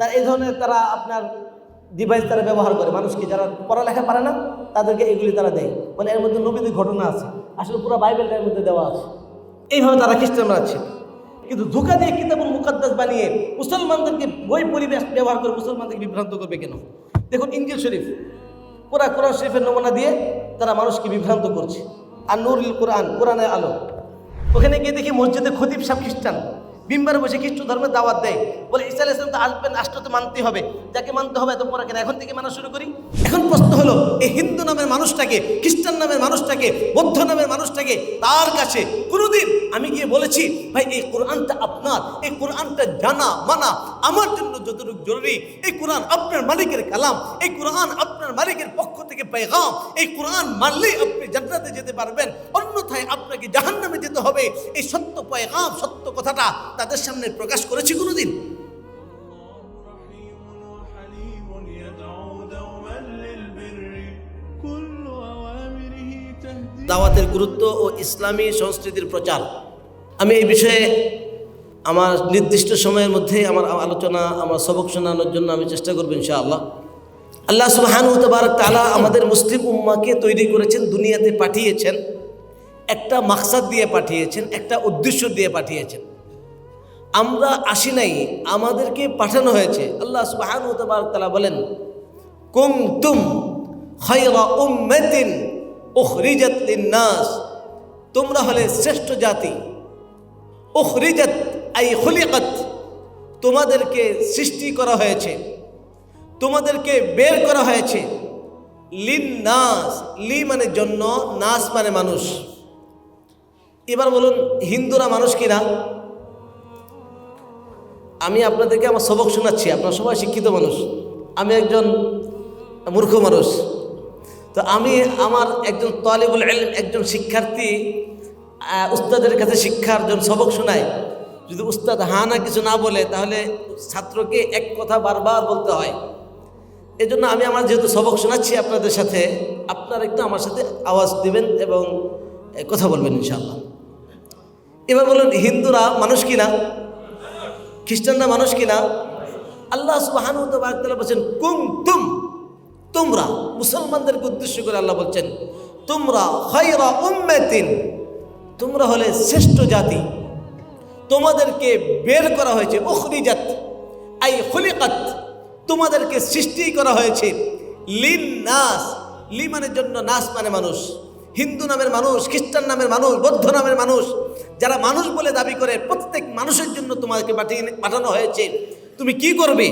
তার এই ধরনের তারা আপনার ডিভাইস তারা ব্যবহার করে। মানুষকে যারা পড়ালেখা পারে না, তাদেরকে এগুলি তারা দেয়। মানে এর মধ্যে নবীদের ঘটনা আছে। আসলে পুরো বাইবেলটা এর মধ্যে দেওয়া আছে। এইভাবে তারা খ্রিস্টানরা আছে কিন্তু ধোকা দিয়ে কিতাবুল মুকাদ্দাস বানিয়ে মুসলমানদেরকে বই পরিবেশ ব্যবহার করে মুসলমানদেরকে বিভ্রান্ত করবে কেন? দেখুন ইঞ্জিল শরীফ। পুরা কোরআন শরীফের নমুনা দিয়ে তারা মানুষকে বিভ্রান্ত করছে। আর নুরুল কোরআন, কোরআনের আলো। ওখানে গিয়ে দেখি মসজিদে খতিব সাহেব খ্রিস্টান। বিম্বারে বসে খ্রিস্ট ধর্মের দাওয়াত দেয়। বলে ইসা ইসলাম তো আসবেন রাষ্ট্র তো মানতে হবে। যাকে মানতে হবে এত পরে কেন? এখন থেকে মানা শুরু করি। এখন প্রশ্ন হলো, এই হিন্দু নামের মানুষটাকে, খ্রিস্টান নামের মানুষটাকে, বৌদ্ধ নামের মানুষটাকে তার কাছে কোনোদিন আমি গিয়ে বলেছি, ভাই, এই কোরআনটা আপনার, এই কোরআনটা জানা, মানা। আমার জন্য যতটুকু জরুরি, এই কোরআন আপনার মালিকের কালাম, এই কোরআন আপনার আপনার মালিকের পক্ষ থেকে পেগাম। এই কোরআন মানলেই আপনি জান্নাতে যেতে পারবেন। অন্যথায় আপনাকে জাহান্নামে যেতে হবে। এই সত্য পেগাম, সত্য কথাটা তাদের সামনে প্রকাশ করেছি কোনোদিন। দাওয়াতের গুরুত্ব ও ইসলামী সংস্কৃতির প্রচার। আমি এই বিষয়ে আমার নির্দিষ্ট সময়ের মধ্যে আমার আলোচনা, আমার সবক শোনানোর জন্য আমি চেষ্টা করব ইনশাআল্লাহ। আল্লাহ সুবহান তাবারক তাআলা আমাদের মুসলিম উম্মাকে তৈরি করেছেন, দুনিয়াতে পাঠিয়েছেন, একটা মাকসাদ দিয়ে পাঠিয়েছেন, একটা উদ্দেশ্য দিয়ে পাঠিয়েছেন। আমরা আসি নাই, আমাদেরকে পাঠানো হয়েছে। আল্লাহ সুবহান তাবারক তাআলা বলেন কুমতুম খায়রা উম্মাতিন উখরিজাত লিন-নাস। তোমরা হলে শ্রেষ্ঠ জাতি। উখরিজাত, আই খুলিকাত, তোমাদেরকে সৃষ্টি করা হয়েছে। তোমাদেরকে বের করা হয়েছে। লিন নাস, লি মানে জন্য, নাস মানে মানুষ। এবার বলুন, হিন্দুরা মানুষ কিনা? আমি আপনাদেরকে আমার সবক শোনাচ্ছি, আপনারা সবাই শিক্ষিত মানুষ। আমি একজন মূর্খ মানুষ। তো আমি আমার একজন তালিবুল ইলম, একজন শিক্ষার্থী উস্তাদের কাছে শিক্ষার জন্য সবক শোনায় যদি উস্তাদ হা না কিছু না বলে, তাহলে ছাত্রকে এক কথা বারবার বলতে হয়। এজন্য আমি আমার যেহেতু সবক শোনাচ্ছি আপনাদের সাথে, আপনারা একটু আমার সাথে আওয়াজ দিবেন এবং কথা বলবেন ইনশাআল্লাহ। এবার বলুন, হিন্দুরা মানুষ কিনা? খ্রিস্টানরা মানুষ কিনা? আল্লাহ সুবহান বলছেন কুম তুম তোমরা, মুসলমানদেরকে উদ্দেশ্য করে আল্লাহ বলছেন, তোমরা খয়রা উম্মাতিন তোমরা হলে শ্রেষ্ঠ জাতি। তোমাদেরকে বের করা হয়েছে, উখরিজাত আই খুলিকাত। তোমাদেরকে সৃষ্টি করা হয়েছে। লিন নাস লি মানের জন্য নাস মানে মানুষ। হিন্দু নামের মানুষ, খ্রিস্টান নামের মানুষ, বৌদ্ধ নামের মানুষ, যারা মানুষ বলে দাবি করে, প্রত্যেক মানুষের জন্য তোমাকে পাঠিয়ে পাঠানো হয়েছে। তুমি কি করবে?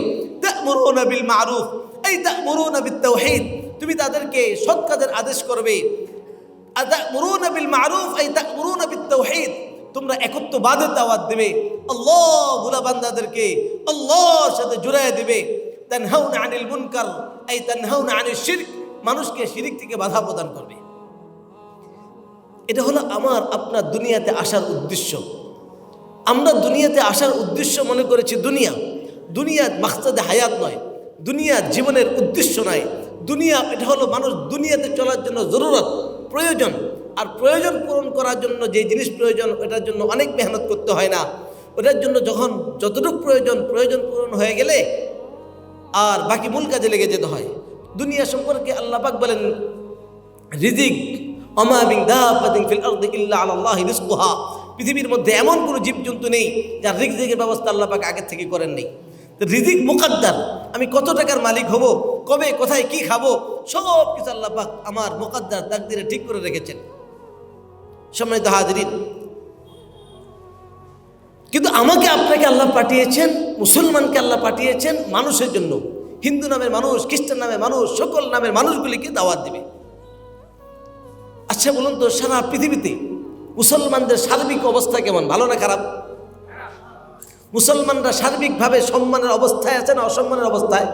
বিল মারুফ এই তা'মুরুনা বিত তাওহীদ তুমি তাদেরকে সৎ কাজের আদেশ করবে। বিল মারুফ এই তা'মুরুনা বিত তাওহীদ তোমরা একত্ববাদের দাওয়াত দেবে। আল্লাহ বুলা বান্দাদেরকে আল্লাহর সাথে জুড়ায় দিবে। তানহাউনা আনিল মুনকার, এই তানহাউনা আনিল শিরক, মানুষকে শিরিক থেকে বাধা প্রদান করবে। এটা হলো আমার, আপনার দুনিয়াতে আসার উদ্দেশ্য। আমরা দুনিয়াতে আসার উদ্দেশ্য মনে করেছি দুনিয়া। দুনিয়া মাকসাদে হায়াত নয়, দুনিয়া জীবনের উদ্দেশ্য নয়। দুনিয়া, এটা হলো মানুষ দুনিয়াতে চলার জন্য জরুরত, প্রয়োজন। আর প্রয়োজন পূরণ করার জন্য যে জিনিস প্রয়োজন, ওটার জন্য অনেক মেহনত করতে হয় না। ওটার জন্য যখন যতটুকু প্রয়োজন প্রয়োজন পূরণ হয়ে গেলে আর বাকি মূল কাজে লেগে যেতে হয়। দুনিয়া সম্পর্কে আল্লাহ পাক বলেন, রিজিক অমা বিন দাবাতিন ফিল আরদি ইল্লা আলাল্লাহি রিজকুহা। পৃথিবীর মধ্যে এমন কোনো জীবজন্তু নেই যার রিজিকের ব্যবস্থা আল্লাহ পাক আগে থেকে করেন নেই। রিজিক মুকাদ্দার, আমি কত টাকার মালিক হব, কবে, কোথায়, কি খাব, সব কিছু আল্লাহ পাক আমার মুকাদ্দার তাকদিরে ঠিক করে রেখেছেন। সম্মানিত হাজরিন কিন্তু আমাকে আপনাকে আল্লাহ পাঠিয়েছেন, মুসলমানকে আল্লাহ পাঠিয়েছেন মানুষের জন্য। হিন্দু নামের মানুষ, খ্রিস্টান নামের মানুষ, সকল নামের মানুষগুলিকে দাওয়াত দিবে। আচ্ছা বলুন তো, সারা পৃথিবীতে মুসলমানদের সার্বিক অবস্থা কেমন? ভালো না খারাপ? মুসলমানরা সার্বিকভাবে সম্মানের অবস্থায় আছে না অসম্মানের অবস্থায়?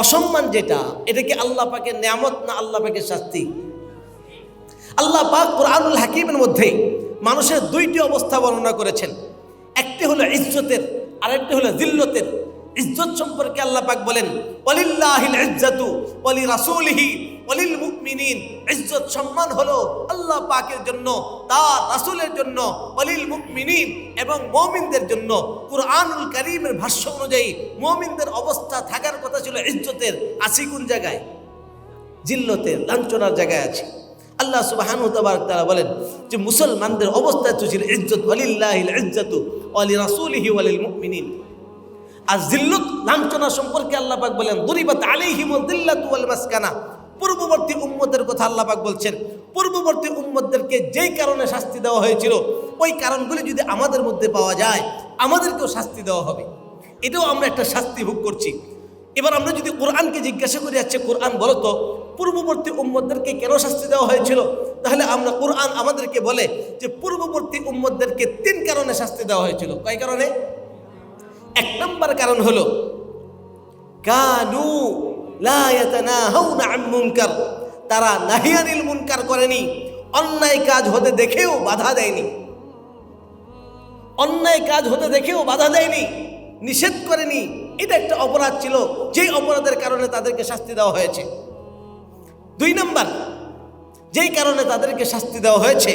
অসম্মান যেটা, এটা কি আল্লাহ পাকে নিয়ামত না আল্লাহ পাকের শাস্তি? আল্লাহ পাক কোরআনুল হাকিমের মধ্যে মানুষের দুইটি অবস্থা বর্ণনা করেছেন। একটি হলো ইজ্জতের, আরেকটি হলো জিল্লতের। ইজ্জত সম্পর্কে আল্লাহ পাক বলেন অলিল্লাহিল ইজ্জাতু ওয়ালি রাসূলিহি ওয়ালিল মুমিনিন ইজ্জত সম্মান হলো আল্লাহ পাকের জন্য, তার রাসূলের জন্য অলিল মুমিনিন এবং মুমিনদের জন্য। কুরআনুল কারীমের ভাষ্য অনুযায়ী মুমিনদের অবস্থা থাকার কথা ছিল ইজ্জতের আসি কোন জায়গায়। জিল্লতের, লাঞ্ছনার জায়গায় আছে। আল্লাহ সুবহান তারা বলেন যে মুসলমানদের অবস্থা তো ছিল ইজ্জত ওয়ালিল্লাহিল ইজ্জতু ওয়ালি রাসূলিহি ওয়ালিল মুমিনিন আর জিল্লুত লাঞ্ছনা সম্পর্কে আল্লাহ পাক বলেন, দরিবাত আলাইহিমুল দিল্লাতু ওয়াল মাসকানা। পূর্ববর্তী উম্মতের কথা আল্লাহ পাক বলছেন, পূর্ববর্তী উম্মতদেরকে যেই কারণে শাস্তি দেওয়া হয়েছিল, ওই কারণগুলি যদি আমাদের মধ্যে পাওয়া যায়, আমাদেরকেও শাস্তি দেওয়া হবে। এটাও আমরা একটা শাস্তি ভোগ করছি। এবার আমরা যদি কোরআনকে জিজ্ঞাসা করি আচ্ছা কোরআন বলো তো, পূর্ববর্তী উম্মতদেরকে কেন শাস্তি দেওয়া হয়েছিল? তাহলে আমরা কোরআন আমাদেরকে বলে যে, পূর্ববর্তী উম্মতদেরকে তিন কারণে শাস্তি দেওয়া হয়েছিল। কয় কারণে? এক নম্বর কারণ হলো, কানু মুনকার। তারা নাহিয়ানিল মুনকার করেনি, অন্যায় কাজ হতে দেখেও বাধা দেয়নি। অন্যায় কাজ হতে দেখেও বাধা দেয়নি, নিষেধ করেনি এটা একটা অপরাধ ছিল, যেই অপরাধের কারণে তাদেরকে শাস্তি দেওয়া হয়েছে। দুই নম্বর, যেই কারণে তাদেরকে শাস্তি দেওয়া হয়েছে,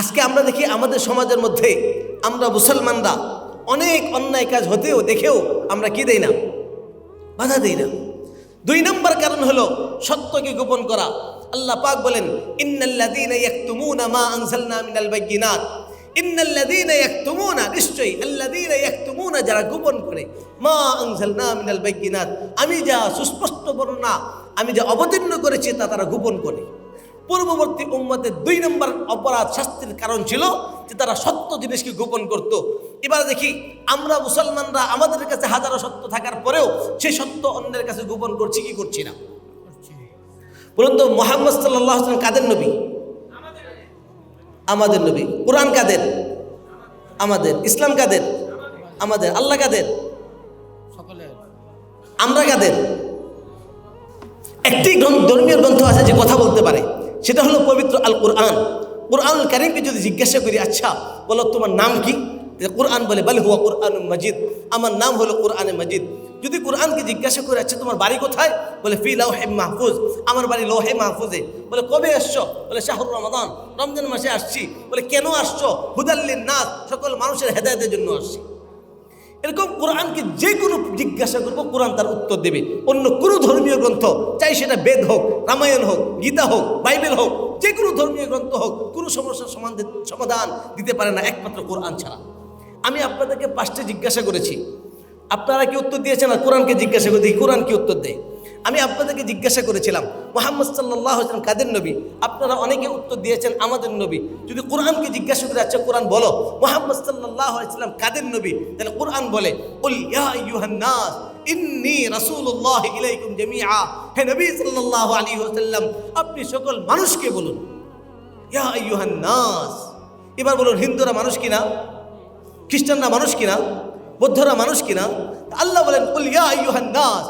আজকে আমরা দেখি আমাদের সমাজের মধ্যে আমরা মুসলমানরা অনেক অন্যায় কাজ হতেও, দেখেও আমরা কি দেই না? বাধা দেই না। দুই নম্বর কারণ হলো সত্যকে গোপন করা। আল্লাহ পাক বলেন, ইন্নাল্লাযীনা ইয়াকতুমুনা মা আনজালনা মিনাল বায়্যিনাত ইন্নাল্লাযীনা ইয়াকতুমুনা, নিশ্চয়ই আল্লাযীনা ইয়াকতুমুনা যারা গোপন করে, মা আনজালনা মিনাল বায়্যিনাত আমি যা সুস্পষ্ট বর্ণনা, আমি যা অবতীর্ণ করেছি তা তারা গোপন করে। পূর্ববর্তী উম্মতের দুই নম্বর অপরাধ শাস্তির কারণ ছিল যে তারা সত্য জিনিসকে গোপন করত। এবার দেখি, আমরা মুসলমানরা আমাদের কাছে হাজারো সত্য থাকার পরেও সেই সত্য অন্যের কাছে গোপন করছি, কি করছি না? বলুন তো, মোহাম্মদ সাল্লাহ কাদের নবী? আমাদের নবী। কোরআন কাদের? আমাদের। ইসলাম কাদের? আমাদের। আল্লাহ কাদের? আমরা কাদের? একটি ধর্মীয় গ্রন্থ আছে যে কথা বলতে পারে। সেটা হলো পবিত্র আল কোরআন কোরআন কারিমকে যদি জিজ্ঞাসা করি আচ্ছা বলো তোমার নাম কি? কোরআন বলে বলে হুয়া কোরআন মজিদ। আমার নাম হলো কোরআনে মজিদ। যদি কোরআনকে জিজ্ঞাসা করে আচ্ছা তোমার বাড়ি কোথায়? বলে, ফি লাউহে মাহফুজ। আমার বাড়ি লোহে মাহফুজে। বলে, কবে আসছো? বলে শাহরুর রমাদান। রমজান মাসে আসছি। বলে, কেন আসছো? হুদাল্লিন নাথ সকল মানুষের হেদায়তের জন্য আসছি। এরকম কোরআনকে যে কোনো জিজ্ঞাসা করব, কোরআন তার উত্তর দেবে। অন্য কোনো ধর্মীয় গ্রন্থ, চাই সেটা বেদ হোক, রামায়ণ হোক, গীতা হোক, বাইবেল হোক, যে কোনো ধর্মীয় গ্রন্থ হোক, কোনো সমস্যার সমাধান দিতে পারে না একমাত্র কোরআন ছাড়া। আমি আপনাদেরকে পাঁচটা জিজ্ঞাসা করেছি। আপনারা কি উত্তর দিয়েছেন আর কোরআনকে জিজ্ঞাসা করে দেখি, কোরআন কি উত্তর দেয়? আমি আপনাদেরকে জিজ্ঞাসা করেছিলাম, মোহাম্মদ সাল্লাহ হাসলাম কাদের নবী? আপনারা অনেকে উত্তর দিয়েছেন আমাদের নবী। যদি কোরআনকে জিজ্ঞাসা করে আচ্ছা কোরআন বলো, মোহাম্মদ সাল্লাহ ইসলাম কাদের নবী? তাহলে কোরআন বলে হে আপনি সকল মানুষকে বলুন, ইয়া এবার বলুন, হিন্দুরা মানুষ কিনা খ্রিস্টানরা মানুষ কিনা? বৌদ্ধরা মানুষ কিনা? আল্লাহ বলেন উল ইয়া আইয়ুহান নাস।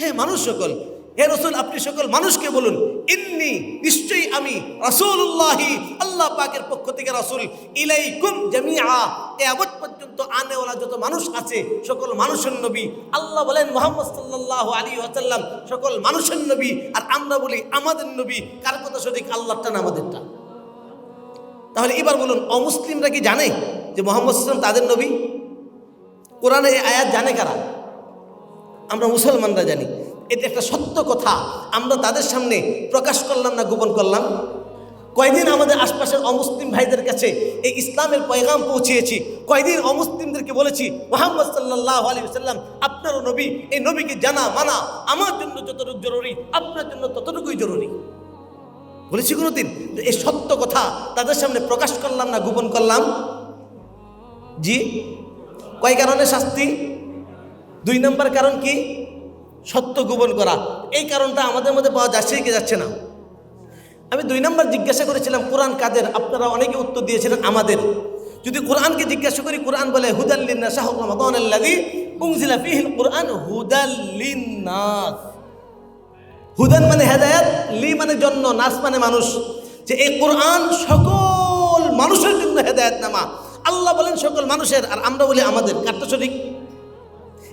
হে মানুষ সকল, হে রসুল, আপনি সকল মানুষকে বলুন, ইন্নি নিশ্চয়ই আমি রাসূলুল্লাহি, আল্লাহ পাকের পক্ষ থেকে রাসূল, ইলাইকুম জামিআ। কিয়ামত পর্যন্ত আনেওয়ালা যত মানুষ আছে, সকল মানুষের নবী, আল্লাহ বলেন মুহাম্মদ সাল্লাল্লাহু আলাইহি ওয়াসাল্লাম, সকল মানুষের নবী, আর আমরা বলি আমাদের নবী। কার কথা সঠিক? আল্লাহরটা না আমাদেরটা। তাহলে এবার বলুন, অমুসলিমরা কি জানে যে মোহাম্মদ ইসলাম তাদের নবী? কোরআনে এই আয়াত জানে কারা? আমরা মুসলমানরা জানি। এটা একটা সত্য কথা। আমরা তাদের সামনে প্রকাশ করলাম না গোপন করলাম? কয়দিন আমাদের আশপাশের অমুসলিম ভাইদের কাছে এই ইসলামের পয়গাম পৌঁছিয়েছি। কয়দিন অমুসলিমদেরকে বলেছি, মোহাম্মদ সাল্লাহ আলী সাল্লাম আপনারও নবী, এই নবীকে জানা, মানা, আমার জন্য যতটুকু জরুরি, আপনার জন্য ততটুকুই জরুরি। বলেছি কোনোদিন এই সত্য কথা তাদের সামনে প্রকাশ করলাম না, গোপন করলাম? জি। কয় কারণে শাস্তি? দুই নম্বর কারণ কি? সত্য গোপন করা। এই কারণটা আমাদের মধ্যে পাওয়া যাচ্ছে কি যাচ্ছে না। আমি দুই নম্বর জিজ্ঞাসা করেছিলাম, কোরআন কাদের? আপনারা অনেকে উত্তর দিয়েছিলেন, আমাদের। যদি কোরআনকে জিজ্ঞাসা করি, কোরআন বলে রমাদান আল্লাযী উনজিলা ফীহিল কোরআন হুদাল্লিন্নাস হুদান মানে হেদায়াত, লি মানে জন্য, নাস মানে মানুষ। যে এই কোরআন সকল মানুষের জন্য হেদায়াত নামা আল্লাহ বলেন সকল মানুষের, আর আমরা বলি আমাদের। কারটা সঠিক?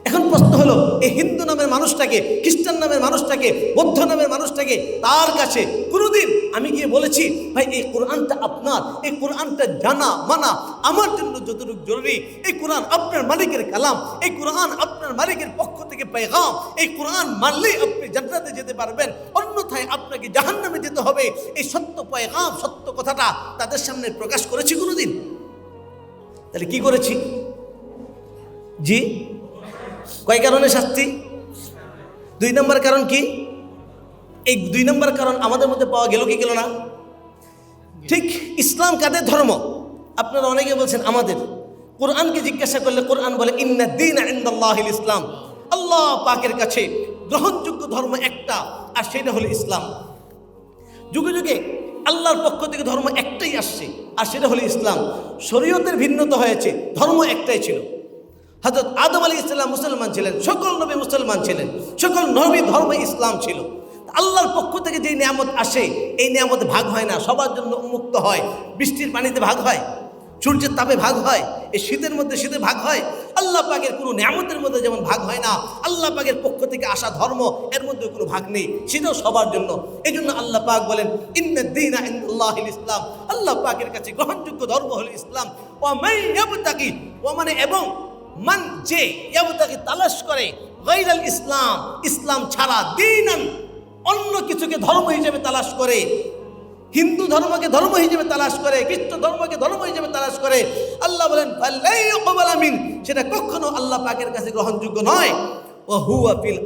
এখন প্রশ্ন হলো, এই হিন্দু নামের মানুষটাকে, খ্রিস্টান নামের মানুষটাকে, বৌদ্ধ নামের মানুষটাকে তার কাছে কোনোদিন আমি গিয়ে বলেছি, ভাই, এই কোরআনটা আপনার, এই কোরআনটা জানা, মানা, আমার জন্য যতটুকু জরুরি, এই কোরআন আপনার মালিকের কালাম, এই কোরআন আপনার মালিকের পক্ষ থেকে পেগাম, এই কোরআন মানলেই জান্নাতে যেতে পারবেন। অন্যথায় আপনাকে জাহান্নামে যেতে হবে। এই সত্য পেগাম সত্য কথাটা তাদের সামনে প্রকাশ করেছি কোনোদিন। তাহলে কি করেছি? জি? কয় কারণে শাস্তি? দুই নম্বর কারণ কি? এই দুই নম্বর কারণ আমাদের মধ্যে পাওয়া গেল কি গেল না? ঠিক ইসলাম কাদের ধর্ম? আপনারা অনেকে বলছেন আমাদের। কোরআনকে জিজ্ঞাসা করলে কোরআন বলে, ইন্না দিন ইন্দাল্লাহিল ইসলাম। আল্লাহ পাকের কাছে গ্রহণযোগ্য ধর্ম একটা, আর সেটা হলো ইসলাম। যুগে যুগে আল্লাহর পক্ষ থেকে ধর্ম একটাই আসছে, আর সেটা হলো ইসলাম। শরীয়তের ভিন্নতা হয়েছে, ধর্ম একটাই ছিল। হজরত আদম আলী ইসলাম মুসলমান ছিলেন, সকল নবী মুসলমান ছিলেন, সকল নবী ধর্ম ইসলাম ছিল। আল্লাহর পক্ষ থেকে যে নিয়ামত আসে, এই নিয়ামত ভাগ হয় না, সবার জন্য উন্মুক্ত হয়। বৃষ্টির পানিতে ভাগ হয়, সূর্যের তাপে ভাগ হয়, এই শীতের মধ্যে শীতে ভাগ হয় আল্লাহ পাকের কোনো নিয়ামতের মধ্যে যেমন ভাগ হয় না, আল্লাহ পাকের পক্ষ থেকে আসা ধর্ম, এর মধ্যে কোনো ভাগ নেই। সেটাও সবার জন্য। এই জন্য আল্লাহ পাক বলেন ইন্দিন ইসলাম। আল্লাহ পাকের কাছে গ্রহণযোগ্য ধর্ম হলো ইসলাম। ও মাই ও মানে এবং মান যে ইয়াবতাকে তালাশ করে গৈরাল ইসলাম ইসলাম ছাড়া দিন অন্য কিছুকে ধর্ম হিসেবে তালাশ করে হিন্দু ধর্মকে ধর্ম হিসেবে তালাশ করে, খ্রিস্ট ধর্মকে ধর্ম হিসেবে তালাশ করে, আল্লাহ বলেন আমিন সেটা কখনো আল্লাহ পাকের কাছে গ্রহণযোগ্য নয়। ও হুয়া ফিল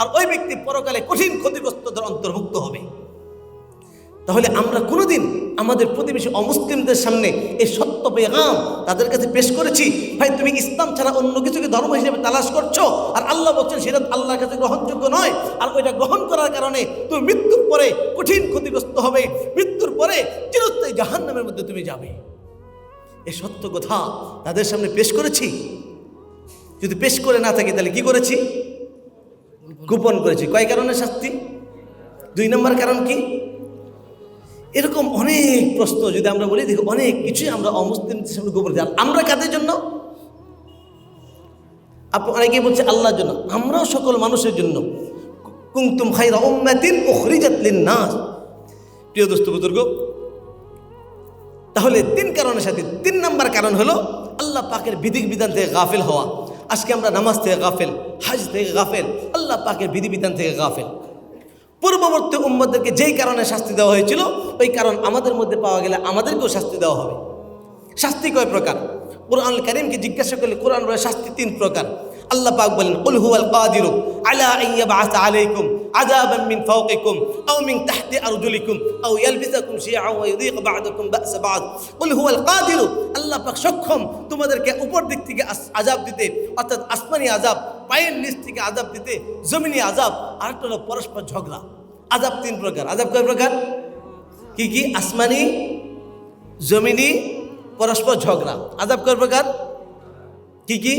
আর ওই ব্যক্তি পরকালে কঠিন ক্ষতিগ্রস্তদের অন্তর্ভুক্ত হবে। তাহলে আমরা কোনোদিন আমাদের প্রতিবেশী অমুসলিমদের সামনে এই সত্য পেগাম তাদের কাছে পেশ করেছি। ভাই, তুমি ইসলাম ছাড়া অন্য কিছুকে ধর্ম হিসেবে তালাশ করছ? আর আল্লাহ বলছেন, সেটা আল্লাহর কাছে গ্রহণযোগ্য নয়। আর ওইটা গ্রহণ করার কারণে তুমি মৃত্যুর পরে কঠিন ক্ষতিগ্রস্ত হবে। মৃত্যুর পরে চিরস্থায়ী জাহান্নামের মধ্যে তুমি যাবে। এই সত্য কথা তাদের সামনে পেশ করেছি। যদি পেশ করে না থাকি, তাহলে কি করেছি? গোপন করেছি। কয় কারণে শাস্তি? দুই নম্বর কারণ কি? এরকম অনেক প্রশ্ন যদি আমরা বলি, দেখো অনেক কিছুই আমরা অমুসলিমদের সামনে করি আর আমরা কাদের জন্য? আপনি অনেকেই বলছে আল্লাহর জন্য। আমরাও সকল মানুষের জন্য। কুংতুম খাইরা উম্মাতিন উখরিজাত লিন-নাস। প্রিয় দোস্ত বুজুর্গ, তাহলে তিন কারণের সাথে, তিন নাম্বার কারণ হলো আল্লাহ পাকের বিধি বিধান থেকে গাফেল হওয়া। আজকে আমরা নামাজ থেকে গাফেল, হাজ থেকে গাফেল, আল্লাহ পাকের বিধি বিধান থেকে গাফেল। পূর্ববর্তী উম্মদেরকে যেই কারণে শাস্তি দেওয়া হয়েছিল, ওই কারণ আমাদের মধ্যে পাওয়া গেলে আমাদেরকেও শাস্তি দেওয়া হবে। শাস্তি কয় প্রকার? কোরআন করিমকে জিজ্ঞাসা করলে কোরআন শাস্তি তিন প্রকার। আল্লাহ পাক বলেন আলা ইয়াবআসা আলাইকুম। আযাবান মিন ফাওকিকুম আও মিন তাহতি আরজুলিকুম আও ইয়ালবিসাকুম শিয়আন ওয়া ইযীক বা'দাকুম বা'স বা'দ। কুল হুয়াল কাদিরু, আল্লাহ পাক সক্ষম তোমাদেরকে উপর দিক থেকে আযাব দিতে, অর্থাৎ আসমানি আযাব, পায়ের নিচ থেকে আযাব দিতে, জমিনি আযাব আর একটা হলো পরস্পর ঝগড়া। আযাব তিন প্রকার। আযাব কয় প্রকার? কি কি? আসমানি, জমিনি, পরস্পর ঝগড়া। আজাব কয় প্রকার? কি কি?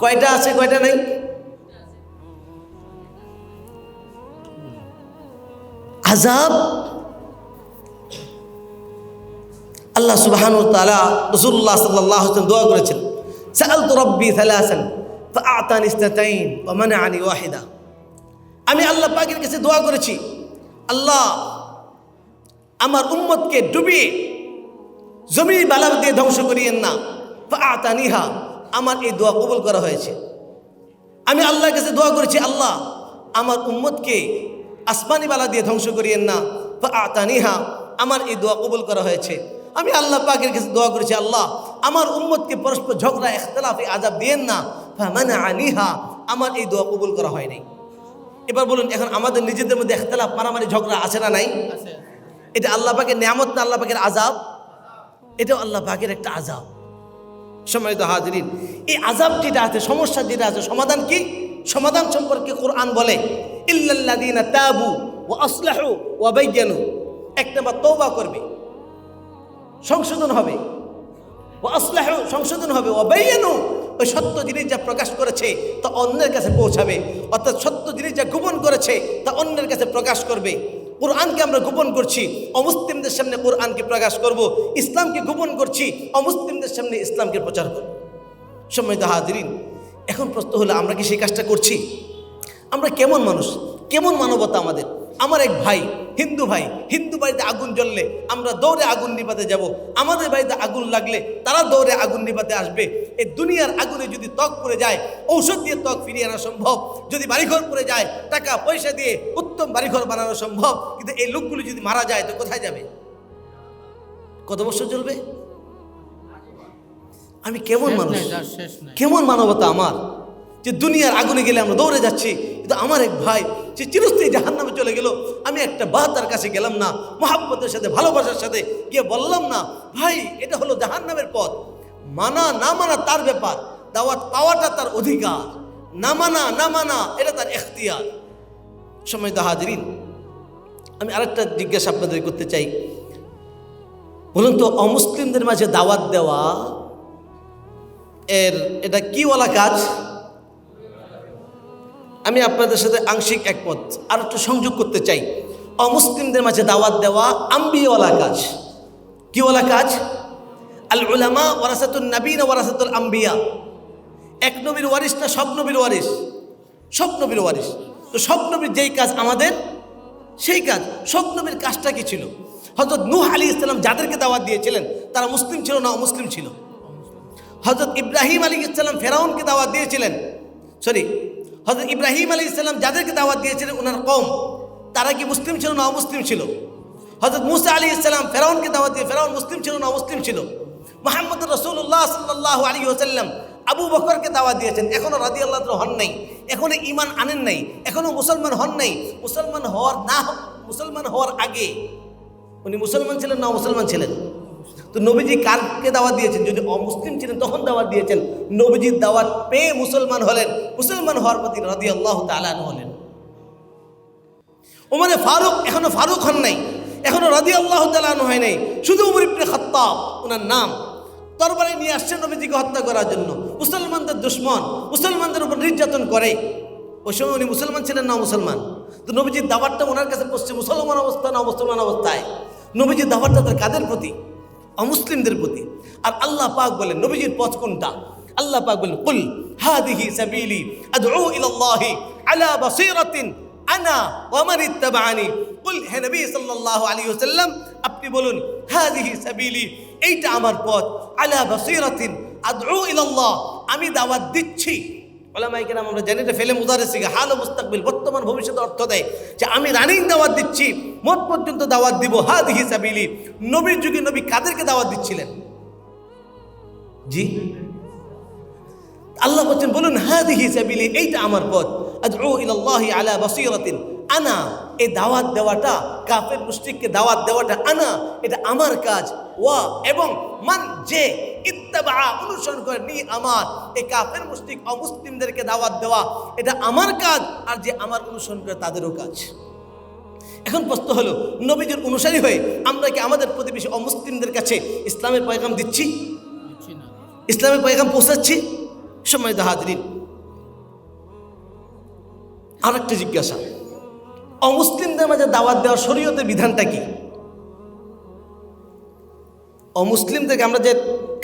কয়টা আছে, কয়টা নেই? আজাব আল্লাহ সুবহান সাল্লাল্লাহু আলাইহি ওয়াসাল্লাম দোয়া করেছেন, সাআলতু রাব্বি থালাসান ফাআতানি ইসনাতাইন ওয়া মানাআনি ওয়াহিদা। আমি আল্লাহ পাকের কাছে দোয়া করেছি, আল্লাহ, আমার উম্মতকে ডুবিয়ে জমি বালা দিয়ে ধ্বংস করিয়েন না। নিহা আমার এই দোয়া কবুল করা হয়েছে। আমি আল্লাহর কাছে দোয়া করেছি, আল্লাহ, আমার উম্মতকে আসমানি বালা দিয়ে ধ্বংস করিয়েন না। নিহা আমার এই দোয়া কবুল করা হয়েছে। আমি আল্লাহ পাকের কাছে দোয়া করেছি আল্লাহ আমার উম্মতকে পরস্পর ঝগড়া এখতলাফে আজাব দিয়েন না। মানে আনিহা আমার এই দোয়া কবুল করা হয়নি এবার বলুন এখন আমাদের নিজেদের মধ্যে এখতলাফ মারামারি ঝগড়া আছে না নাই? এটা আল্লাহ পাকের নিয়ামত না আল্লাহ পাকের আজাব এটাও আল্লাহ পাকের একটা আজাব সময় সম্মানিত হাজরিন এই আজাব যেটা আছে সমস্যা যেটা আছে সমাধান কি? সমাধান সম্পর্কে কোরআন বলে, ইল্লাল্লাযীনা তাবু ওয়া আসলাহু ওয়া বায়্যানু এক নাম্বার, তওবা করবে, সংশোধন হবে। ও আসলাহ সংশোধন হবে। ও বেইয়ানু ওই সত্য জিনিস যা প্রকাশ করেছে, তা অন্যের কাছে পৌঁছাবে। অর্থাৎ সত্য জিনিস যা গোপন করেছে, তা অন্যের কাছে প্রকাশ করবে। কোরআনকে আমরা গোপন করছি, অমুসলিমদের সামনে কোরআনকে প্রকাশ করব, ইসলামকে গোপন করছি, অমুসলিমদের সামনে ইসলামকে প্রচার করব। সম্মানিত হাজিরিন এখন প্রশ্ন হলো, আমরা কি সেই কাজটা করছি? আমরা কেমন মানুষ? কেমন মানবতা আমাদের? আমার এক ভাই, হিন্দু ভাই, হিন্দু বাড়িতে আগুন জ্বললে আমরা দৌড়ে আগুন নিভাতে যাব। আমাদের বাড়িতে আগুন লাগলে তারা দৌড়ে আগুন নিভাতে আসবে। এই দুনিয়ার আগুনে যদি ত্বক পড়ে যায়, ঔষধ দিয়ে ত্বক ফিরিয়ে আনা সম্ভব। যদি বাড়িঘর পড়ে যায়, টাকা, পয়সা দিয়ে উত্তম বাড়িঘর বানানো সম্ভব। কিন্তু এই লোকগুলো যদি মারা যায়, তো কোথায় যাবে? কত বছর চলবে আমি কেমন মানুষ। কেমন মানবতা আমার? যে দুনিয়ার আগুনে গেলে আমরা দৌড়ে যাচ্ছি কিন্তু আমার এক ভাই যে চিরস্থায়ী জাহান নামে চলে গেল। আমি একটা বা তার কাছে গেলাম না মহাব্বতের সাথে ভালোবাসার সাথে গিয়ে বললাম না ভাই এটা হলো জাহান নামের পথ। মানা না মানা তার ব্যাপার দাওয়াত পাওয়াটা তার অধিকার। না মানা না মানা এটা তার এখতিয়ার। সময় তো হাজরিন আমি আরেকটা জিজ্ঞাসা আপনাদের করতে চাই। বলুন তো অমুসলিমদের মাঝে দাওয়াত দেওয়া এর এটা কিওয়ালা কাজ? আমি আপনাদের সাথে আংশিক একমত। আর একটু সংযোগ করতে চাই। অমুসলিমদের মাঝে দাওয়াত দেওয়া আম্বিওয়ালা কাজ। কিওয়ালা কাজ? আল উলামা ওয়ারাসাতুল নবীন ওয়ারাসাতুল আম্বিয়া। এক নবীর ওয়ারিস না সব নবীর ওয়ারিস সব নবীর ওয়ারিস তো সব নবীর যেই কাজ আমাদের, সেই কাজ। সব নবীর কাজটা কি ছিল? হজরত নূহ আলী ইসলাম যাদেরকে দাওয়াত দিয়েছিলেন, তারা মুসলিম ছিল না অমুসলিম ছিল? হজরত ইব্রাহিম আলী ইসলাম ফেরাউনকে দাওয়াত দিয়েছিলেন। সরি হজরত ইব্রাহিম আলী ইসলাম যাদেরকে দাওয়াত দিয়েছিলেন ওনার কম তারা কি মুসলিম ছিল না অমুসলিম ছিল? হজরত মুসা আলী ইসলাম ফেরাউনকে দাওয়াত দিয়ে ফেরাউন মুসলিম ছিল না অমুসলিম ছিল? মোহাম্মদ রসুল্লাহ সাল্লাহ আলী ওসাল্লাম আবু বকরকে দাওয়াত দিয়েছেন। এখনও রাজি আল্লাহ হন নাই। এখনও ইমান আনেন নাই। এখনও মুসলমান হন নাই। মুসলমান হওয়ার না মুসলমান হওয়ার আগে উনি মুসলমান ছিলেন না মুসলমান ছিলেন? তো নবীজি কারকে দাওয়াত দিয়েছেন? যদি অমুসলিম ছিলেন, তখন দাওয়াত দিয়েছেন। নবীজির দাওয়াত পেয়ে মুসলমান হলেন। মুসলমান হওয়ার প্রতি রাদি আল্লাহ তালান হলেন। ওমরে ফারুক এখনও ফারুক হন নাই। এখনও রাদি আল্লাহ তালান হয় নাই। শুধু উমর ইবনে খাত্তাব ওনার নাম। তরবারে নিয়ে আসছেন নবীজিকে হত্যা করার জন্য। মুসলমানদের দুশ্মন, মুসলমানদের উপর নির্যাতন করে। ওই সময় উনি মুসলমান ছিলেন না মুসলমান? তো নবীজির দাবারটা ওনার কাছে পড়ছে মুসলমান অবস্থা না মুসলমান অবস্থায়? নবীজির দাবারটা তার কাদের প্রতি? অমুসলিমদের প্রতি। আর আল্লাহ পাক বলেন, নবীজির পথ কোনটা? আল্লাহ পাক বলেন, কুল হাদিহি সাবিলি আদউ ইলাল্লাহি আলা বাসীরাতিন আনা ওয়া মান ইত্তাবাআনি। কুল, হে নবী সাল্লাল্লাহু আলাইহি ওয়াসাল্লাম, আপনি বলুন, হাদিহি সাবিলি, এইটা আমার পথ, আলা বাসীরাতিন আদউ ইলাল্লাহ, আমি দাওয়াত দিচ্ছি। ওলামাই কেরাম, আমরা জানি এটা ফেলে মুদারে শিখে হাল ও মুস্তাকবিল, বর্তমান ভবিষ্যতে অর্থ দেয়। যে আমি রানিং দাওয়াত দিচ্ছি মত পর্যন্ত দাওয়াত দিব হা দিহি সাবিলি। নবীর যুগে নবী কাদেরকে দাওয়াত দিচ্ছিলেন? জি? আল্লাহ বলছেন, বলুন হা দিহি সাবিলি, এইটা আমার পথ। আদউ ইলাল্লাহি আলা বাসীরাতিন। আনা, এই দাওয়াত দেওয়াটা, কাফের মুশরিককে দাওয়াত দেওয়াটা আনা, এটা আমার কাজ। ওয়া, এবং মান যে ইত্তাবা অনুসরণ করে নি আমার। এই কাফের মুশরিক অমুসলিমদেরকে দাওয়াত দেওয়া এটা আমার কাজ আর যে আমার অনুসরণ করে তাদেরও কাজ। এখন প্রশ্ন হলো নবীজির অনুসারী হয়ে আমরা কি আমাদের প্রতিবেশী অমুসলিমদের কাছে ইসলামের পয়গাম দিচ্ছি? ইসলামের পয়গাম পৌঁছাচ্ছি? সময় হাজরিন আর একটা জিজ্ঞাসা। অমুসলিমদের মাঝে দাওয়াত দেওয়ার শরীয়তের বিধানটা কি? অমুসলিমদেরকে আমরা যে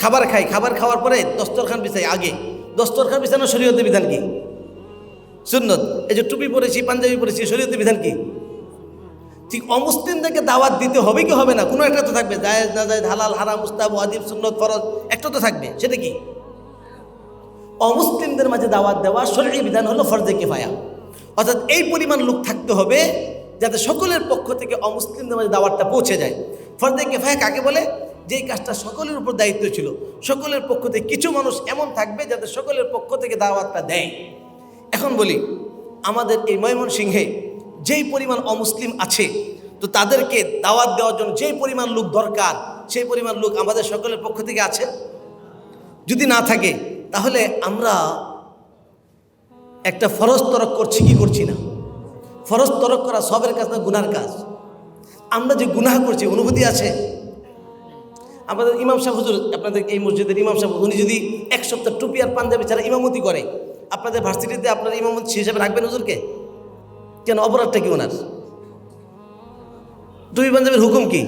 খাবার খাই, খাবার খাওয়ার পরে দস্তরখান বিছাই, আগে। দস্তরখান বিছানোর শরীয়তের বিধান কি? সুন্নত। এই যে টুপি পরেছি, পাঞ্জাবি পরেছি, শরীয়তের বিধান কি? ঠিক অমুসলিমদেরকে দাওয়াত দিতে হবে কি হবে না? কোনো একটা তো থাকবে, জায়েজ, না জায়েজ, হালাল, হারাম মুস্তাব ওয়াজিব, সুন্নত, ফরজ, একটা তো থাকবে। সেটা কি? অমুসলিমদের মাঝে দাওয়াত দেওয়া শরীর বিধান হলো ফরজে কেফায়া। অর্থাৎ এই পরিমাণ লোক থাকতে হবে যাতে সকলের পক্ষ থেকে অমুসলিমদের মাঝে দাওয়াতটা পৌঁছে যায়। ফরজে কেফায়া কাকে বলে? যেই কাজটা সকলের উপর দায়িত্ব ছিল, সকলের পক্ষ থেকে কিছু মানুষ এমন থাকবে যাতে সকলের পক্ষ থেকে দাওয়াতটা দেয়। এখন বলি, আমাদের এই ময়মনসিংহে যেই পরিমাণ অমুসলিম আছে, তো তাদেরকে দাওয়াত দেওয়ার জন্য যেই পরিমাণ লোক দরকার, সেই পরিমাণ লোক আমাদের সকলের পক্ষ থেকে আছে? যদি না থাকে, তাহলে আমরা একটা ফরজ তরক করছি, কি করছি না? ফরজ তরক করা সবের কাজ না গুনার কাজ? আমরা যে গুনাহ করছি, অনুভূতি আছে? আমাদের ইমাম সাহেব হুজুর, আপনাদের এই মসজিদের ইমাম সাহেব, উনি যদি এক সপ্তাহ টুপি আর পাঞ্জাবি ছাড়া ইমামতি করে, আপনাদের ভার্সিটিতে আপনার ইমামতি সেই হিসাবে রাখবেন হুজুরকে? কেন? অপরাধটা কি ওনার? টুপি পাঞ্জাবির হুকুম কি?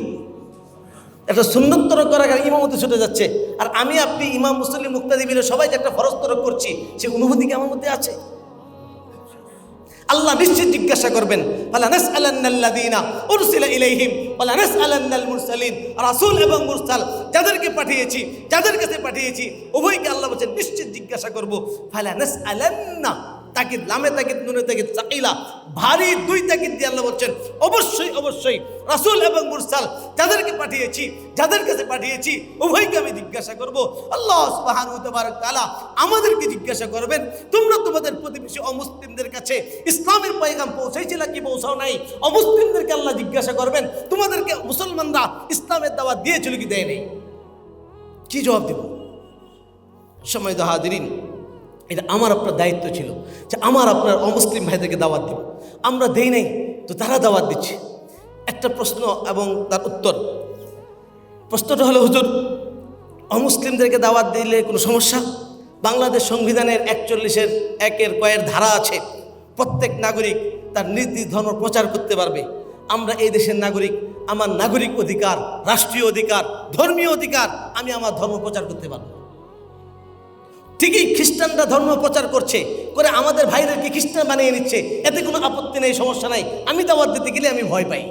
একটা সুন্নত তরক করার কারণে ইমামতি ছুটে যাচ্ছে। আর আমি, আপনি ইমাম মুসলিম মুক্তাদি মিলে সবাই যে একটা ফরজ করছি, সে অনুভূতি কি আমার মধ্যে আছে? আল্লাহ নিশ্চিত জিজ্ঞাসা করবেন রাসুল এবং মুরসাল যাদেরকে পাঠিয়েছি, যাদের কাছে পাঠিয়েছি, উভয়কে আল্লাহ বলছেন, নিশ্চিত জিজ্ঞাসা করব ফালানাস নাসআলান্না তাকিদ লামে তাকিদ নুনে তাকিদ সাকিলা ভারী দুই তাকিদ দিয়ে আল্লাহ বলছেন, অবশ্যই অবশ্যই রাসুল এবং মুরসাল যাদেরকে পাঠিয়েছি, যাদের কাছে পাঠিয়েছি, উভয়কে আমি জিজ্ঞাসা করব। আল্লাহ সুবহানাহু ওয়া তাবারাক তাআলা আমাদেরকে জিজ্ঞাসা করবেন, তোমরা তোমাদের প্রতিবেশী অমুসলিমদের কাছে ইসলামের পয়গাম পৌঁছাইছিল কি পৌঁছাও নাই? অমুসলিমদেরকে আল্লাহ জিজ্ঞাসা করবেন, তোমাদেরকে মুসলমানরা ইসলামের দাওয়াত দিয়েছিল কি দেয় নেই? কি জবাব দেব? সময় হাদিরিন এটা আমার আপনার দায়িত্ব ছিল যে আমার আপনার অমুসলিম ভাইদেরকে দাওয়াত দেব। আমরা দেই নাই, তো তারা দাওয়াত দিচ্ছে। একটা প্রশ্ন এবং তার উত্তর। প্রশ্নটা হলো, হুজুর, অমুসলিমদেরকে দাওয়াত দিলে কোনো সমস্যা? বাংলাদেশ সংবিধানের একচল্লিশের একের কয়ের ধারা আছে, প্রত্যেক নাগরিক তার নিজ ধর্ম প্রচার করতে পারবে। আমরা এই দেশের নাগরিক, আমার নাগরিক অধিকার, রাষ্ট্রীয় অধিকার, ধর্মীয় অধিকার, আমি আমার ধর্ম প্রচার করতে পারব। ঠিকই খ্রিস্টানরা ধর্ম প্রচার করছে, করে আমাদের ভাইদেরকে খ্রিস্টান বানিয়ে নিচ্ছে, এতে কোনো আপত্তি নেই, সমস্যা নাই। আমি দাওয়াত দিতে গেলে আমি ভয় পাই।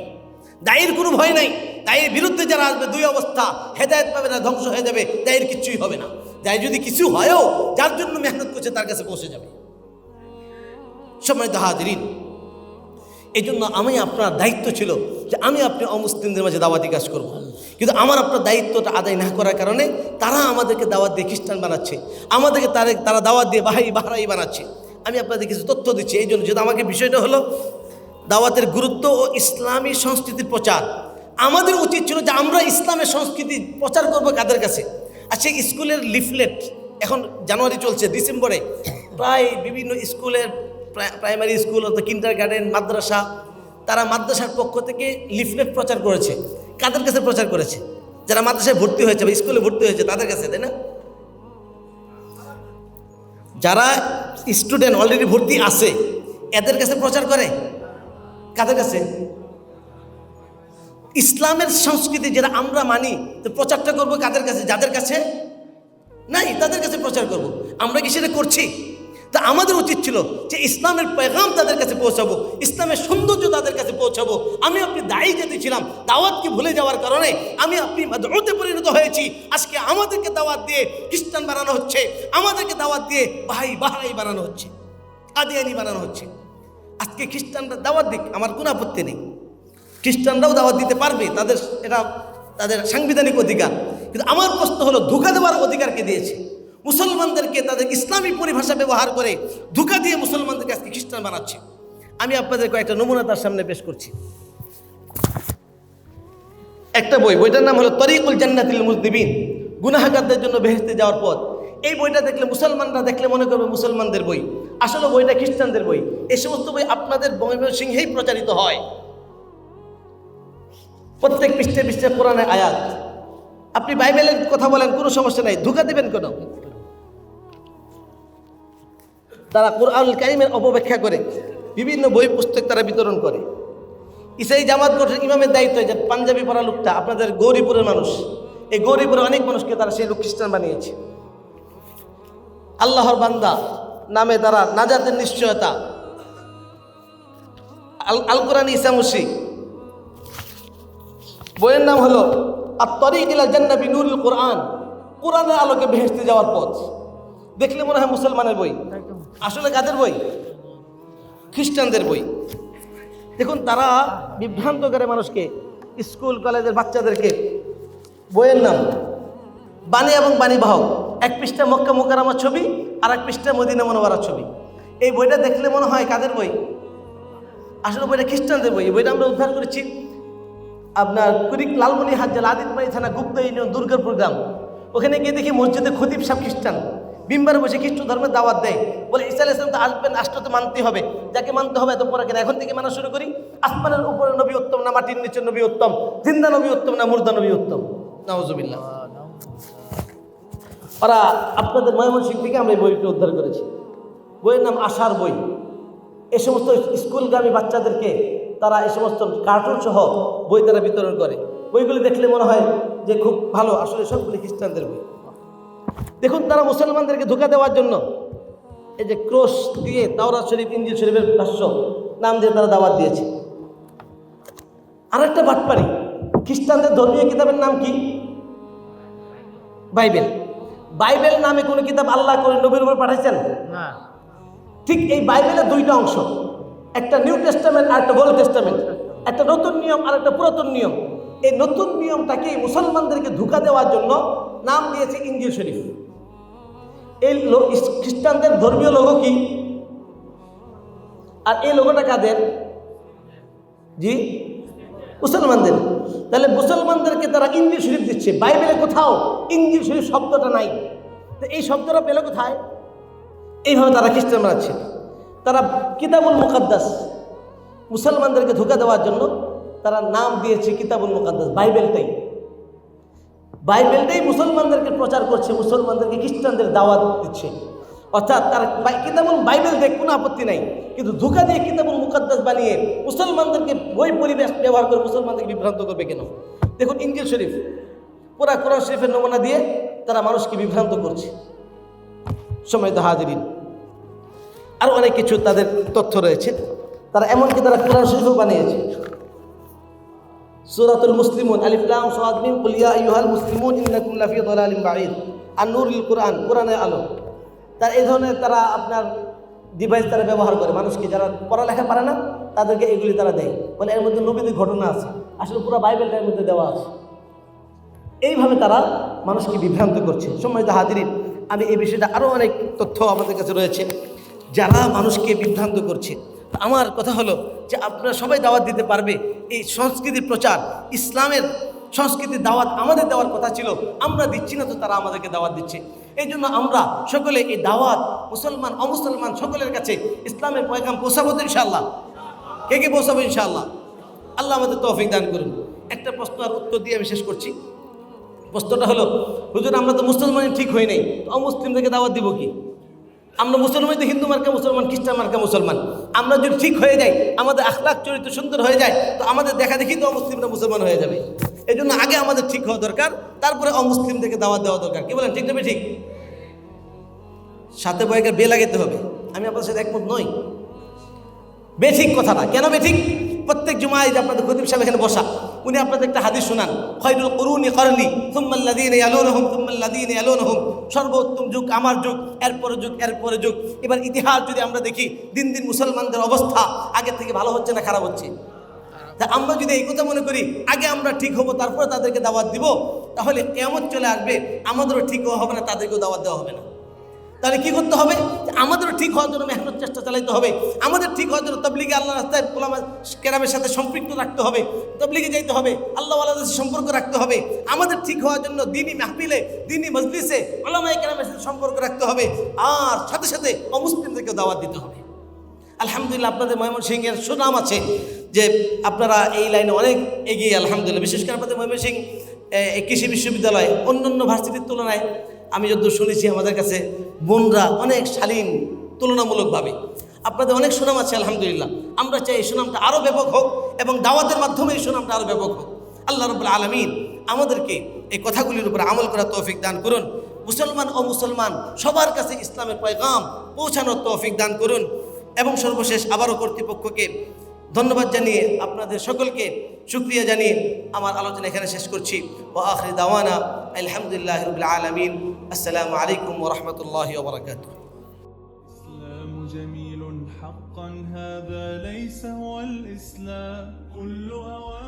দায়ের কোনো ভয় নাই। দায়ের বিরুদ্ধে যারা আসবে, দুই অবস্থা, হেদায়ত পাবে না, ধ্বংস হয়ে যাবে, দায়ের কিছুই হবে না। দায় যদি কিছু হয়ও, যার জন্য মেহনত করছে, তার কাছে পৌঁছে যাবে। সময় হাজিরিন এই জন্য আমি আপনার দায়িত্ব ছিল যে আমি আপনি অমুসলিমদের মাঝে দাওয়াতি কাজ করব। কিন্তু আমার আপনার দায়িত্বটা আদায় না করার কারণে তারা আমাদেরকে দাওয়াত দিয়ে খ্রিস্টান বানাচ্ছে। আমাদেরকে তারা তারা দাওয়াত দিয়ে বাহাই বাহারাই বানাচ্ছে। আমি আপনাদের কিছু তথ্য দিচ্ছি। এই জন্য যেহেতু আমাকে বিষয়টা হলো দাওয়াতের গুরুত্ব ও ইসলামী সংস্কৃতির প্রচার। আমাদের উচিত ছিল যে আমরা ইসলামের সংস্কৃতি প্রচার করব কাদের কাছে? আর সেই স্কুলের লিফলেট এখন জানুয়ারি চলছে, ডিসেম্বরে। প্রায় বিভিন্ন স্কুলের প্রাইমারি স্কুল অর্থাৎ কিন্ডার গার্ডেন মাদ্রাসা, তারা মাদ্রাসার পক্ষ থেকে লিফলেট প্রচার করেছে, কাদের কাছে প্রচার করেছে? যারা মাদ্রাসায় ভর্তি হয়েছে বা স্কুলে ভর্তি হয়েছে, তাদের কাছে, তাই না? যারা স্টুডেন্ট অলরেডি ভর্তি আছে, এদের কাছে প্রচার করে? কাদের কাছে? ইসলামের সংস্কৃতি যেটা আমরা মানি, তো প্রচারটা করব কাদের কাছে? যাদের কাছে? নাই, তাদের কাছে প্রচার করব। আমরা কি সেটা করছি? তা আমাদের উচিত ছিল যে ইসলামের পেগাম তাদের কাছে পৌঁছাবো, ইসলামের সৌন্দর্য তাদের কাছে পৌঁছাবো। আমি আপনি দায়ী যেতে ছিলাম দাওয়াতকে ভুলে যাওয়ার কারণে আমি আপনি মাদরুতে পরিণত হয়েছি। আজকে আমাদেরকে দাওয়াত দিয়ে খ্রিস্টান বানানো হচ্ছে, আমাদেরকে দাওয়াত দিয়ে ভাই বাহাই বানানো হচ্ছে আদিয়ানি বানানো হচ্ছে। আজকে খ্রিস্টানরা দাওয়াত দিক, আমার কোনো আপত্তি নেই। খ্রিস্টানরাও দাওয়াত দিতে পারবে, তাদের এটা তাদের সাংবিধানিক অধিকার। কিন্তু আমার প্রশ্ন হলো, ধোকা দেওয়ার অধিকারকে দিয়েছে? মুসলমানদেরকে তাদের ইসলামী পরিভাষা ব্যবহার করে ধোকা দিয়ে মুসলমানদেরকে আজকে খ্রিস্টান বানাচ্ছে। আমি আপনাদের কয়েকটা নমুনা তার সামনে পেশ করছি। একটা বই, বইটার নাম হলো তরিকুল জান্নাতিল মুজদিবিন। গুনাহাগারদের জন্য বেহেস্তে যাওয়ার পথ। এই বইটা দেখলে মুসলমানরা দেখলে মনে করবে মুসলমানদের বই। আসলে বইটা খ্রিস্টানদের বই। এই সমস্ত বই আপনাদের সিংহেই প্রচারিত হয়। প্রত্যেক পৃষ্ঠে পৃষ্ঠে কোরআনের আয়াত। আপনি বাইবেলের কথা বলেন, কোনো সমস্যা নাই। ধোকা দেবেন কেন? তারা কোরআন কারিমের অপব্যাখ্যা করে, বিভিন্ন বই পুস্তক তারা বিতরণ করে। ইসাই জামাত গঠন ইমামের দায়িত্ব যে পাঞ্জাবি পড়া লোকটা আপনাদের গৌরীপুরের মানুষ। এই গৌরীপুরে অনেক মানুষকে তারা সেই লোক খ্রিস্টান বানিয়েছে। আল্লাহর বান্দা, নামে তারা নাজাতের নিশ্চয়তা। আল কোরআন ইসামুসি বইয়ের নাম হলো তরিক ইলা জান্নাবি নুরুল কোরআন। কোরআনের আলোকে ভেসতে যাওয়ার পথ। দেখলে মনে হয় মুসলমানের বই। আসলে কাদের বই? খ্রিস্টানদের বই। দেখুন, তারা বিভ্রান্ত করে মানুষকে, স্কুল, কলেজের বাচ্চাদেরকে, বইয়ের নাম, বাণী এবং বাণী বাহক এক পৃষ্ঠা মক্কা মোকারামার ছবি, আর এক পৃষ্ঠা মদিনা মনোবরার ছবি। এই বইটা দেখলে মনে হয় কাদের বই? আসলে বইটা খ্রিস্টানদের বই। বইটা আমরা উদ্ধার করেছি আপনার কুরিক লালমনি হাত জেলা আদিতবাড়ি থানা গুপ্ত ইউনিয়ন দুর্গাপুর গ্রাম। ওখানে গিয়ে দেখি মসজিদে খতিব সাহেব খ্রিস্টান। বিম্বারে বসে খ্রিস্ট ধর্মের দাওয়াত দেয়। বলে ইসা ইসলাম তো আসবেন আসতে তো মানতে হবে। যাকে মানতে হবে এত পরে কেন? এখন থেকে মানা শুরু করি। আসমানের উপরে নবী উত্তম না মাটির নিচে নবী উত্তম? জিন্দা নবী উত্তম না মুর্দা নবী উত্তম? নওয়াজুবিল্লাহ ওরা আপনাদের ময়মনসিং থেকে আমরা এই বইটি উদ্ধার করেছি। বইয়ের নাম আশার বই। এ সমস্ত স্কুলগামী বাচ্চাদেরকে তারা এ সমস্ত কার্টুন সহ বই তারা বিতরণ করে। বইগুলি দেখলে মনে হয় যে খুব ভালো, আসলে সবগুলি খ্রিস্টানদের বই। দেখুন তারা মুসলমানদেরকে ধোকা দেওয়ার জন্য এই যে ক্রোশ দিয়ে তাওরাত শরীফ ইঞ্জিল শরীফের ভাষ্য নাম দিয়ে তারা দাওয়াত দিয়েছে। আরেকটা বাটপারি খ্রিস্টানদের ধর্মীয় কিতাবের নাম কি? বাইবেল। বাইবেল নামে কোনো কিতাব আল্লাহ করে নবীর উপর পাঠাইছেন? না। ঠিক এই বাইবেলের দুইটা অংশ একটা নিউ টেস্টামেন্ট আর একটা ওল্ড টেস্টামেন্ট। একটা নতুন নিয়ম আর একটা পুরাতন নিয়ম। এই নতুন নিয়মটাকে মুসলমানদেরকে ধোকা দেওয়ার জন্য নাম দিয়েছে ইঞ্জিল শরীফ। এই খ্রিস্টানদের ধর্মীয় লোগো কি? আর এই লোগোটা কাদের? জি? মুসলমানদের। তাহলে মুসলমানদেরকে তারা ইঞ্জিল শরীফ দিচ্ছে। বাইবেলে কোথাও ইঞ্জিল শরীফ শব্দটা নাই। তো এই শব্দটা পেলে কোথায়? এইভাবে তারা খ্রিস্টান বানাচ্ছে। তারা কিতাবুল মুকাদ্দাস। মুসলমানদেরকে ধোকা দেওয়ার জন্য তারা নাম দিয়েছে কিতাবুল মুকাদ্দাস, বাইবেলটাই। বাইবেলটাই মুসলমানদেরকে প্রচার করছে, মুসলমানদেরকে খ্রিস্টানদের দাওয়াত দিচ্ছে। অর্থাৎ তার কিতাবুল বাইবেল দেখ কোনো আপত্তি নাই, কিন্তু ধোকা দিয়ে কিতাবুল মুকাদ্দাস বানিয়ে মুসলমানদেরকে বই পরিবেশ ব্যবহার করে মুসলমানদেরকে বিভ্রান্ত করবে কেন? দেখুন ইঞ্জিল শরীফ, পুরা কোরআন শরীফের নমুনা দিয়ে তারা মানুষকে বিভ্রান্ত করছে। সময় হাজিরিন আরও অনেক কিছু তাদের তথ্য রয়েছে। তারা এমনকি তারা কোরআন শরীফও বানিয়েছে। সূরাতুল মুসলিমুন, আলিফ লাম, সাদ, মিম, কুল ইয়া আইয়ুহাল মুসলিমুন, ইন্নাকুম লাফি দালালিন বাঈদ। আর নুরুল কোরআন, কোরআনের আলো। তার এই ধরনের তারা আপনার ডিভাইস তারা ব্যবহার করে। মানুষকে যারা পড়ালেখা পারে না, তাদেরকে এগুলি তারা দেয়। বলে এর মধ্যে নবীদের ঘটনা আছে। আসলে পুরো বাইবেলটা এর মধ্যে দেওয়া আছে। এইভাবে তারা মানুষকে বিভ্রান্ত করছে। সময় হাজিরিন, আমি এই বিষয়টা আরও অনেক তথ্য আমাদের কাছে রয়েছে। যারা মানুষকে বিভ্রান্ত করছে আমার কথা হলো যে আপনারা সবাই দাওয়াত দিতে পারবে। এই সংস্কৃতির প্রচার, ইসলামের সংস্কৃতির দাওয়াত আমাদের দেওয়ার কথা ছিল। আমরা দিচ্ছি না তো তারা আমাদেরকে দাওয়াত দিচ্ছে। এই জন্য আমরা সকলে এই দাওয়াত, মুসলমান, অমুসলমান সকলের কাছে ইসলামের পয়গাম পৌঁছাবো তো ইনশাআল্লাহ। কে কে পৌঁছাবো ইনশাল্লাহ আল্লাহ আমাদের তৌফিক দান করুন। একটা প্রশ্ন আর উত্তর দিয়ে আমি শেষ করছি। প্রশ্নটা হলো, হুজুর, আমরা তো মুসলমানই ঠিক হই নাই অমুসলিমদেরকে দাওয়াত দিব কি? আমরা মুসলমান তো হিন্দু মার্কা মুসলমান, খ্রিস্টান মার্কা মুসলমান। আমরা যদি ঠিক হয়ে যাই, আমাদের আখলাখ চরিত্র সুন্দর হয়ে যায়, তো আমাদের দেখা দেখি তো অমুসলিমরা মুসলমান হয়ে যাবে। এই জন্য আগে আমাদের ঠিক হওয়া দরকার, তারপরে অমুসলিমদেরকে দাওয়াত দেওয়া দরকার। কি বলেন, ঠিক না ঠিক সাথে বয়কে বে লাগাতে হবে। আমি আপনার সাথে একমত নই। বেঠিক কথাটা। কেন বেঠিক? প্রত্যেক জুমায় যে আপনাদের খতিব সাহেব এখানে বসা। উনি আপনাদের একটা হাদিস শোনান। খয়রুল করুনি করনি তুম্মাল্লাদিন আলোনহুম তুম্মাল্লাদিন আলোনহুম সর্বোত্তম যুগ আমার যুগ, এরপরে যুগ এরপরে যুগ। এবার ইতিহাস যদি আমরা দেখি, দিন দিন মুসলমানদের অবস্থা আগের থেকে ভালো হচ্ছে না খারাপ হচ্ছে? তা আমরা যদি এই কথা মনে করি, আগে আমরা ঠিক হব, তারপরে তাদেরকে দাওয়াত দিব, তাহলে কেমন চলে আসবে, আমাদেরও ঠিক হওয়া হবে না, তাদেরকেও দাওয়াত দেওয়া হবে না। তাহলে কি করতে হবে? আমাদেরও ঠিক হওয়ার জন্য মেহনত চেষ্টা চালাইতে হবে। আমাদের ঠিক হওয়ার জন্য তবলিগে আল্লাহ রাস্তায় ওলামা কেরামের সাথে সম্পৃক্ত রাখতে হবে। তবলিগে যাইতে হবে, আল্লাহ আল্লাহ সম্পর্ক রাখতে হবে। আমাদের ঠিক হওয়ার জন্য দিনই মাহফিলে দিনই মজলিসে ওলামাই কেরামের সাথে সম্পর্ক রাখতে হবে। আর সাথে সাথে অমুসলিমদেরকে দাওয়াত দিতে হবে। আলহামদুলিল্লাহ আপনাদের ময়মনসিংহের সুনাম আছে যে আপনারা এই লাইনে অনেক এগিয়ে, আলহামদুলিল্লাহ। বিশেষ করে আপনাদের ময়মনসিংহ কৃষি বিশ্ববিদ্যালয় অন্য অন্য ভার্সিটির তুলনায় আমি যতদূর শুনেছি আমাদের কাছে বোনরা অনেক শালীন, তুলনামূলকভাবে। আপনাদের অনেক সুনাম আছে, আলহামদুলিল্লাহ। আমরা চাই এই সুনামটা আরও ব্যাপক হোক এবং দাওয়াতের মাধ্যমে এই সুনামটা আরও ব্যাপক হোক। আল্লাহ রবুল্লা আলমিন আমাদেরকে এই কথাগুলির উপর আমল করার তৌফিক দান করুন। মুসলমান ও মুসলমান, সবার কাছে ইসলামের পয়গাম পৌঁছানোর তৌফিক দান করুন। এবং সর্বশেষ আবারও কর্তৃপক্ষকে ধন্যবাদ জানিয়ে আপনাদের সকলকে শুক্রিয়া জানিয়ে আমার আলোচনা এখানে শেষ করছি। ও আখরি দাওয়ানা আলহামদুলিল্লাহ রবিল আলমিন। السلام عليكم ورحمة الله وبركاته. الإسلام جميل حقا هذا ليس هو الإسلام. كل أوان